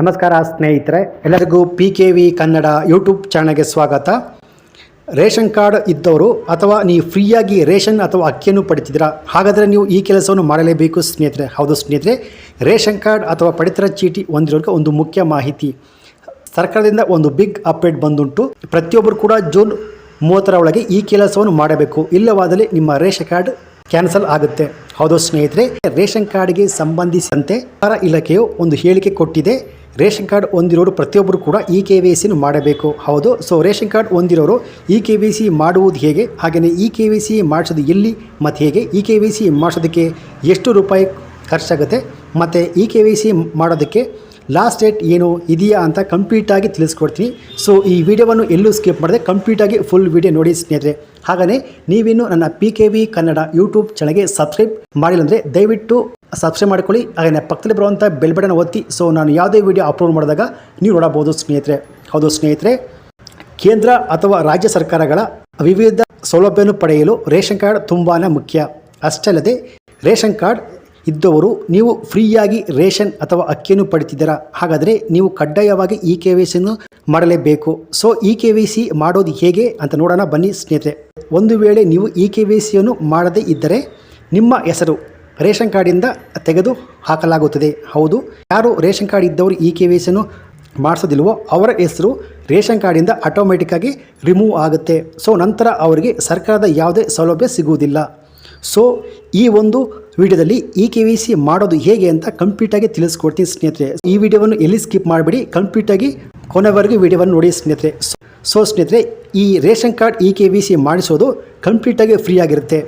ನಮಸ್ಕಾರ ಸ್ನೇಹಿತರೆ, ಎಲ್ಲರಿಗೂ P K V Kannada YouTube ಚಾನಲ್ಗೆ ಸ್ವಾಗತ. ರೇಷನ್ ಕಾರ್ಡ್ ಇದ್ದವರು ಅಥವಾ ನೀವು ಫ್ರೀಯಾಗಿ ರೇಷನ್ ಅಥವಾ ಅಕ್ಕಿಯನ್ನು ಪಡಿತಿದ್ದೀರಾ, ಹಾಗಾದರೆ ನೀವು ಈ ಕೆಲಸವನ್ನು ಮಾಡಲೇಬೇಕು ಸ್ನೇಹಿತರೆ. ಹೌದು ಸ್ನೇಹಿತರೆ, ರೇಷನ್ ಕಾರ್ಡ್ ಅಥವಾ ಪಡಿತರ ಚೀಟಿ ಹೊಂದಿರೋರಿಗೆ ಒಂದು ಮುಖ್ಯ ಮಾಹಿತಿ. ಸರ್ಕಾರದಿಂದ ಒಂದು ಬಿಗ್ ಅಪ್ಡೇಟ್ ಬಂದುಂಟು. ಪ್ರತಿಯೊಬ್ಬರು ಕೂಡ ಜೂನ್ ಮೂವತ್ತರ ಒಳಗೆ ಈ ಕೆಲಸವನ್ನು ಮಾಡಬೇಕು. ಇಲ್ಲವಾದಲ್ಲಿ ನಿಮ್ಮ ರೇಷನ್ ಕಾರ್ಡ್ ಕ್ಯಾನ್ಸಲ್ ಆಗುತ್ತೆ. ಹೌದು ಸ್ನೇಹಿತರೆ, ರೇಷನ್ ಕಾರ್ಡ್ಗೆ ಸಂಬಂಧಿಸಿದಂತೆ ಸರ್ಕಾರ ಇಲಾಖೆಯು ಒಂದು ಹೇಳಿಕೆ ಕೊಟ್ಟಿದೆ. ರೇಷನ್ ಕಾರ್ಡ್ ಹೊಂದಿರೋರು ಪ್ರತಿಯೊಬ್ಬರು ಕೂಡ ಇ ಕೆ ವಿ ಸಿನ ಮಾಡಬೇಕು. ಹೌದು. ಸೊ ರೇಷನ್ ಕಾರ್ಡ್ ಹೊಂದಿರೋರು ಇ ಕೆ ವಿ ಸಿ ಮಾಡುವುದು ಹೇಗೆ? ಹಾಗೆಯೇ ಇ ಕೆ ವಿ ಸಿ ಮಾಡಿಸೋದು ಎಲ್ಲಿ? ಮತ್ತು ಹೇಗೆ? ಇ ಕೆ ವಿ ಸಿ ಮಾಡಿಸೋದಕ್ಕೆ ಎಷ್ಟು ರೂಪಾಯಿ ಖರ್ಚಾಗುತ್ತೆ? ಮತ್ತು ಇ ಕೆ ವಿ ಸಿ ಮಾಡೋದಕ್ಕೆ ಲಾಸ್ಟ್ ಡೇಟ್ ಏನು, ಇದೆಯಾ ಅಂತ ಕಂಪ್ಲೀಟಾಗಿ ತಿಳಿಸ್ಕೊಡ್ತೀನಿ. ಸೊ ಈ ವಿಡಿಯೋವನ್ನು ಎಲ್ಲೂ ಸ್ಕಿಪ್ ಮಾಡಿದೆ ಕಂಪ್ಲೀಟಾಗಿ ಫುಲ್ ವಿಡಿಯೋ ನೋಡಿ ಸ್ನೇಹಿತರೆ. ಹಾಗೆಯೇ ನೀವಿನ್ನು ನನ್ನ P K V Kannada YouTube ಚಾನಲ್ಗೆ ಸಬ್ಸ್ಕ್ರೈಬ್ ಮಾಡಿಲ್ಲ ಅಂದರೆ ದಯವಿಟ್ಟು ಸಬ್ಸ್ಕ್ರೈಬ್ ಮಾಡ್ಕೊಳ್ಳಿ. ಹಾಗೆಯೇ ಪಕ್ಕದಲ್ಲಿ ಬರುವಂಥ ಬೆಲ್ ಬಟನ್ ಒತ್ತಿ. ಸೊ ನಾನು ಯಾವುದೇ ವಿಡಿಯೋ ಅಪ್ಲೋಡ್ ಮಾಡಿದಾಗ ನೀವು ನೋಡಬಹುದು ಸ್ನೇಹಿತರೆ. ಹೌದು ಸ್ನೇಹಿತರೆ, ಕೇಂದ್ರ ಅಥವಾ ರಾಜ್ಯ ಸರ್ಕಾರಗಳ ವಿವಿಧ ಸೌಲಭ್ಯವನ್ನು ಪಡೆಯಲು ರೇಷನ್ ಕಾರ್ಡ್ ತುಂಬಾ ಮುಖ್ಯ. ಅಷ್ಟಲ್ಲದೆ ರೇಷನ್ ಕಾರ್ಡ್ ಇದ್ದವರು ನೀವು ಫ್ರೀಯಾಗಿ ರೇಷನ್ ಅಥವಾ ಅಕ್ಕಿಯನ್ನು ಪಡಿತಿದ್ದೀರಾ? ಹಾಗಾದರೆ ನೀವು ಕಡ್ಡಾಯವಾಗಿ ಇ ಕೆ ವೈ ಮಾಡಲೇಬೇಕು. So E K Y C ಮಾಡೋದು ಹೇಗೆ ಅಂತ ನೋಡೋಣ ಬನ್ನಿ ಸ್ನೇಹಿತರೆ. ಒಂದು ವೇಳೆ ನೀವು ಇ ಕೆ ವೈ ಮಾಡದೇ ಇದ್ದರೆ ನಿಮ್ಮ ಹೆಸರು ರೇಷನ್ ಕಾರ್ಡಿಂದ ತೆಗೆದು ಹಾಕಲಾಗುತ್ತದೆ. ಹೌದು, ಯಾರು ರೇಷನ್ ಕಾರ್ಡ್ ಇದ್ದವರು ಇ ಕೆ ವಿ ಸಿಯನ್ನು ಮಾಡಿಸೋದಿಲ್ವೋ ಅವರ ಹೆಸರು ರೇಷನ್ ಕಾರ್ಡಿಂದ ಆಟೋಮೆಟಿಕ್ಕಾಗಿ ರಿಮೂವ್ ಆಗುತ್ತೆ. ಸೊ, ನಂತರ ಅವರಿಗೆ ಸರ್ಕಾರದ ಯಾವುದೇ ಸೌಲಭ್ಯ ಸಿಗುವುದಿಲ್ಲ. ಸೊ, ಈ ಒಂದು ವಿಡಿಯೋದಲ್ಲಿ ಇ ಕೆ ವಿ ಸಿ ಮಾಡೋದು ಹೇಗೆ ಅಂತ ಕಂಪ್ಲೀಟಾಗಿ ತಿಳಿಸ್ಕೊಡ್ತೀನಿ ಸ್ನೇಹಿತರೆ. ಈ ವಿಡಿಯೋವನ್ನು ಎಲ್ಲಿ ಸ್ಕಿಪ್ ಮಾಡಿಬಿಡಿ ಕಂಪ್ಲೀಟಾಗಿ ಕೊನೆವರೆಗೂ ವಿಡಿಯೋವನ್ನು ನೋಡಿ ಸ್ನೇಹಿತರೆ. ಸೊ, ಸ್ನೇಹಿತರೆ, ಈ ration card E K V C ಮಾಡಿಸೋದು ಕಂಪ್ಲೀಟಾಗಿ ಫ್ರೀ ಆಗಿರುತ್ತೆ.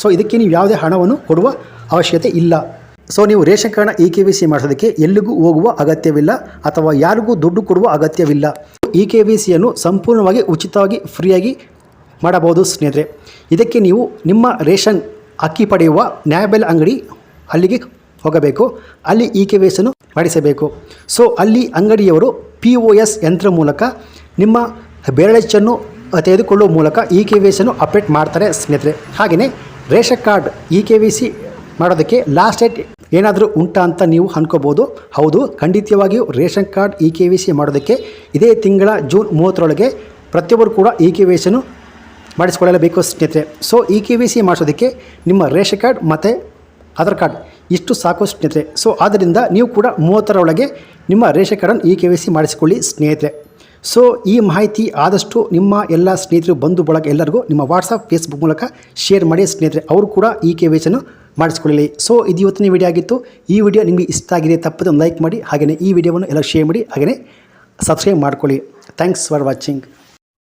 ಸೊ ಇದಕ್ಕೆ ನೀವು ಯಾವುದೇ ಹಣವನ್ನು ಕೊಡುವ ಅವಶ್ಯಕತೆ ಇಲ್ಲ. ಸೊ ನೀವು ರೇಷನ್ ಕಾರ್ಡ್ನ ಇ ಕೆ ವಿ ಸಿ ಮಾಡಿಸೋದಕ್ಕೆ ಎಲ್ಲಿಗೂ ಹೋಗುವ ಅಗತ್ಯವಿಲ್ಲ ಅಥವಾ ಯಾರಿಗೂ ದುಡ್ಡು ಕೊಡುವ ಅಗತ್ಯವಿಲ್ಲ. ಇ ಕೆ ವಿ ಸಿಯನ್ನು ಸಂಪೂರ್ಣವಾಗಿ ಉಚಿತವಾಗಿ ಫ್ರೀಯಾಗಿ ಮಾಡಬಹುದು ಸ್ನೇಹಿತರೆ. ಇದಕ್ಕೆ ನೀವು ನಿಮ್ಮ ರೇಷನ್ ಅಕ್ಕಿ ಪಡೆಯುವ ನ್ಯಾಯಬೆಲ್ ಅಂಗಡಿ ಅಲ್ಲಿಗೆ ಹೋಗಬೇಕು. ಅಲ್ಲಿ ಇ ಕೆ ವಿ ಸಿಯನ್ನು ಮಾಡಿಸಬೇಕು. ಸೊ ಅಲ್ಲಿ ಅಂಗಡಿಯವರು ಪಿ ಒ ಎಸ್ ಯಂತ್ರ ಮೂಲಕ ನಿಮ್ಮ ಬೆರಳಚ್ಚನ್ನು ತೆಗೆದುಕೊಳ್ಳುವ ಮೂಲಕ ಇ ಕೆ ವಿ ಸಿಯನ್ನು ಅಪ್ಡೇಟ್ ಮಾಡ್ತಾರೆ ಸ್ನೇಹಿತರೆ. ಹಾಗೆಯೇ ration card E K V C ಮಾಡೋದಕ್ಕೆ ಲಾಸ್ಟ್ ಡೇಟ್ ಏನಾದರೂ ಉಂಟಾ ಅಂತ ನೀವು ಅನ್ಕೋಬೋದು. ಹೌದು ಖಂಡಿತವಾಗಿಯೂ ration card E K V C ಮಾಡೋದಕ್ಕೆ ಇದೇ ತಿಂಗಳ ಜೂನ್ ಮೂವತ್ತರೊಳಗೆ ಪ್ರತಿಯೊಬ್ಬರು ಕೂಡ ಇ ಕೆ ವಿ ಸಿನು ಮಾಡಿಸ್ಕೊಳ್ಳಲೇಬೇಕು ಸ್ನೇಹಿತರೆ. So E K V C ಮಾಡಿಸೋದಕ್ಕೆ ನಿಮ್ಮ ರೇಷನ್ ಕಾರ್ಡ್ ಮತ್ತು ಆಧಾರ್ ಕಾರ್ಡ್ ಇಷ್ಟು ಸಾಕು ಸ್ನೇಹಿತರೆ. ಸೊ ಆದ್ದರಿಂದ ನೀವು ಕೂಡ ಮೂವತ್ತರೊಳಗೆ ನಿಮ್ಮ ರೇಷನ್ ಕಾರ್ಡನ್ನು ಇ ಕೆ ವಿ ಸಿ ಮಾಡಿಸಿಕೊಳ್ಳಿ ಸ್ನೇಹಿತರೆ. ಸೊ ಈ ಮಾಹಿತಿ ಆದಷ್ಟು ನಿಮ್ಮ ಎಲ್ಲ ಸ್ನೇಹಿತರು ಬಂಧು ಬಳಗ ಎಲ್ಲರಿಗೂ ನಿಮ್ಮ ವಾಟ್ಸಪ್ ಫೇಸ್ಬುಕ್ ಮೂಲಕ ಶೇರ್ ಮಾಡಿ ಸ್ನೇಹಿತರೆ, ಅವರು ಕೂಡ ಈ ಕೆ ವೇಚನ್ನು ಮಾಡಿಸ್ಕೊಳ್ಳಿ ಸೊ ಇದು ಇವತ್ತಿನ ವಿಡಿಯೋ ಆಗಿತ್ತು. ಈ ವಿಡಿಯೋ ನಿಮಗೆ ಇಷ್ಟ ಆಗಿದೆ, ತಪ್ಪದೆ ಲೈಕ್ ಮಾಡಿ ಹಾಗೆಯೇ ಈ ವಿಡಿಯೋವನ್ನು ಎಲ್ಲ ಶೇರ್ ಮಾಡಿ ಹಾಗೆಯೇ ಸಬ್ಸ್ಕ್ರೈಬ್ ಮಾಡ್ಕೊಳ್ಳಿ. Thanks for watching